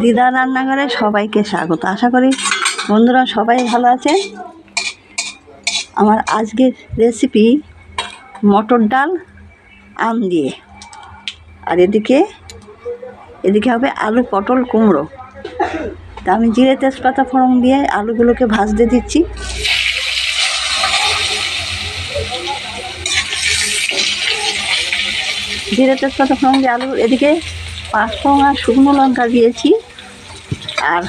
দিদা রান্নাঘরে সবাইকে স্বাগত। আশা করি বন্ধুরা সবাই ভালো আছেন। আমার আজকের রেসিপি মটর ডাল, আম দিয়ে। আর এদিকে এদিকে হবে আলু পটল কুমড়ো। তা আমি জিরে তেজপাতা ফোড়ন দিয়ে আলুগুলোকে ভাজতে দিচ্ছি। জিরে তেজপাতা ফোড়ন দিয়ে আলু এদিকে পাঁচ ফোড়ন আর শুকনো লঙ্কা দিয়েছি আর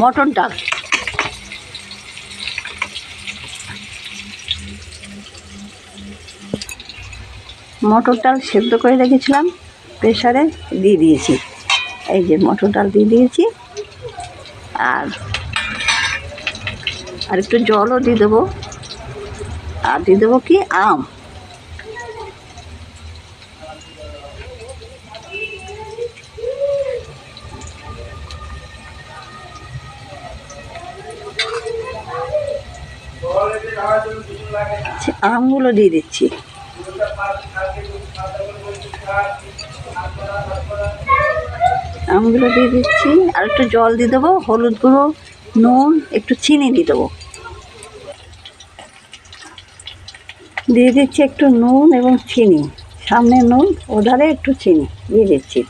মটর ডাল। মটর ডাল সেদ্ধ করে রেখেছিলাম প্রেশারে দিয়ে দিয়েছি। এই যে মটর ডাল দিয়ে দিয়েছি। আর আর একটু জলও দিয়ে দেবো। আর দিয়ে দেবো কি আম। আমগুলো দিয়ে দিচ্ছি। আমগুলো দিয়ে দিচ্ছি। আর একটু জল দিয়ে দেবো, হলুদ গুঁড়ো, নুন, একটু চিনি দিয়ে দেবো। দিয়ে দিচ্ছি একটু নুন এবং চিনি। সামনে নুন, ওধারে একটু চিনি, দিয়ে দিচ্ছি।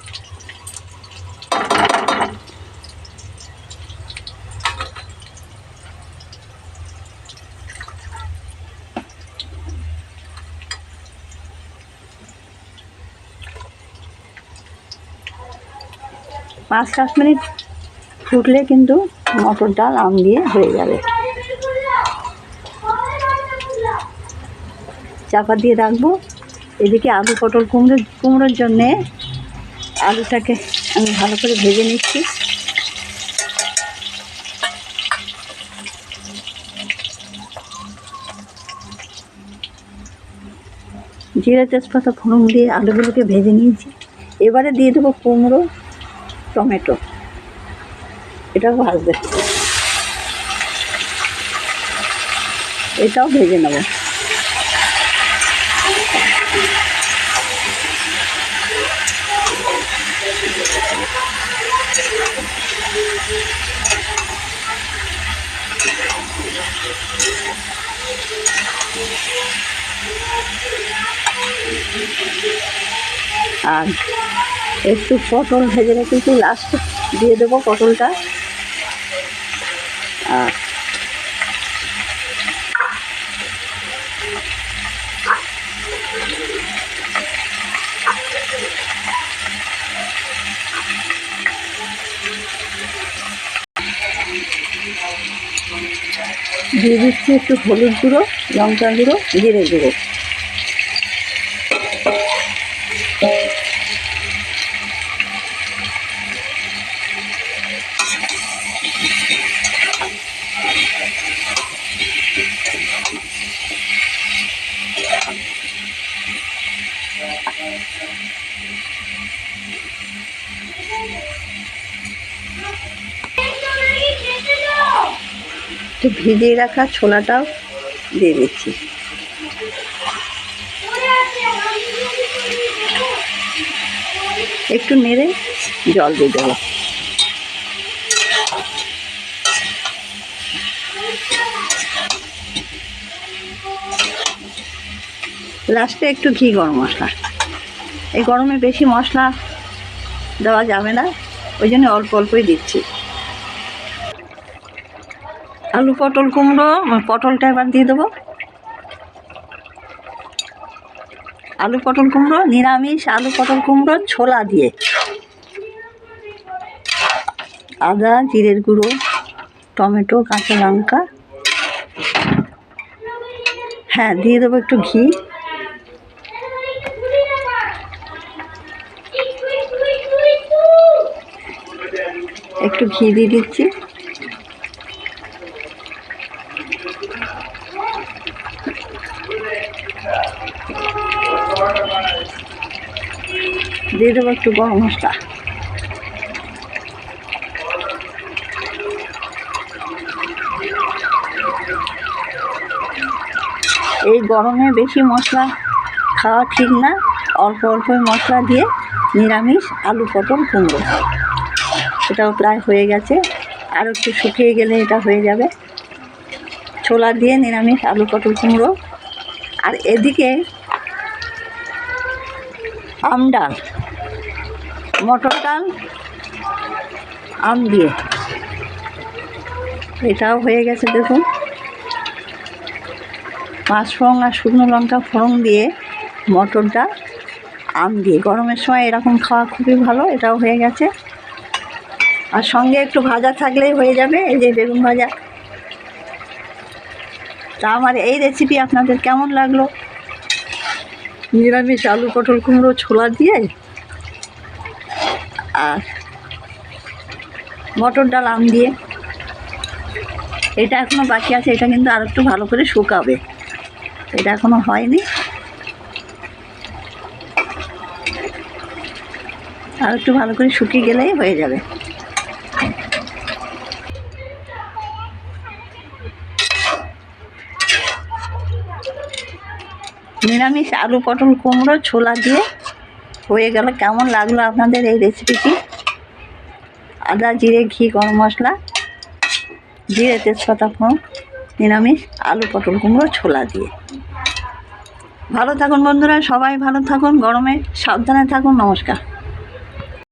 পাঁচ সাত মিনিট ফুটলে কিন্তু মটর ডাল আম দিয়ে হয়ে যাবে। চাপা দিয়ে রাখব। এদিকে আলু পটল কুমড়ো, কুমড়োর জন্যে আলুটাকে আমি ভালো করে ভেজে নিচ্ছি। জিরে তেজপাতা ফোড়ন দিয়ে আলুগুলোকে ভেজে নিয়েছি। এবারে দিয়ে দেবো কুমড়ো টমেটো। এটাও ভাজবে এটাও ভেজে নেব। আর একটু পটল ভেজে কিন্তু লাস্ট দিয়ে দেবো পটলটা। আর দিয়ে দিচ্ছি একটু হলুদ গুঁড়ো, লঙ্কা গুঁড়ো, জিরে গুঁড়ো। একটু ভিজিয়ে রাখা ছোলাটাও দিয়ে দিচ্ছি। একটু নেড়ে জল দিয়ে দেবো। লাস্টে একটু ঘি গরম মশলা। এই গরমে বেশি মশলা দেওয়া যাবে না, ওই জন্য অল্প অল্পই দিচ্ছি। আলু পটল কুমড়ো, পটলটা এবার দিয়ে দেবো। আলু পটল কুমড়ো, নিরামিষ আলু পটল কুমড়ো, ছোলা দিয়ে। আদা, জিরের গুঁড়ো, টমেটো, কাঁচা লঙ্কা। হ্যাঁ দিয়ে দেবো একটু ঘি। একটু ঘি দিয়ে দিচ্ছি। দিয়ে দেবো একটু গরম মশলা। এই গরমে বেশি মশলা খাওয়া ঠিক না। অল্প অল্প মশলা দিয়ে নিরামিষ আলু পটল কুমড়ো। এটাও প্রায় হয়ে গেছে। আর একটু শুকিয়ে গেলে এটা হয়ে যাবে। ছোলা দিয়ে নিরামিষ আলু পটল কুমড়ো। আর এদিকে আম ডাল, মটর ডাল, আম দিয়ে। এটাও হয়ে গেছে দেখুন। ফোড়ন আর শুকনো লঙ্কা ফোড়ন দিয়ে মটরটা আম দিয়ে। গরমের সময় এরকম খাওয়া খুবই ভালো, এটাও হয়ে গেছে। আর সঙ্গে একটু ভাজা থাকলেই হয়ে যাবে, এই যে বেগুন ভাজা। তা আমার এই রেসিপি আপনাদের কেমন লাগল? নিরামিষ আলু পটল কুমড়ো ছোলা দিয়ে আর মটর ডাল আম দিয়ে। এটা এখনও বাকি আছে, এটা কিন্তু আর একটু ভালো করে শুকাবে। এটা এখনও হয়নি। আর একটু ভালো করে শুকিয়ে গেলেই হয়ে যাবে। নিরামিষ আলু পটল কুমড়ো, ছোলা দিয়ে হয়ে গেল। কেমন লাগল আপনাদের এই রেসিপিটি আদা, জিরে, ঘি, গরম মশলা, জিরে, তেজপাতা, ফোড়ন, নিরামিষ আলু পটল কুমড়ো, ছোলা দিয়ে। ভালো থাকুন বন্ধুরা, সবাই ভালো থাকুন, গরমে সাবধানে থাকুন, নমস্কার।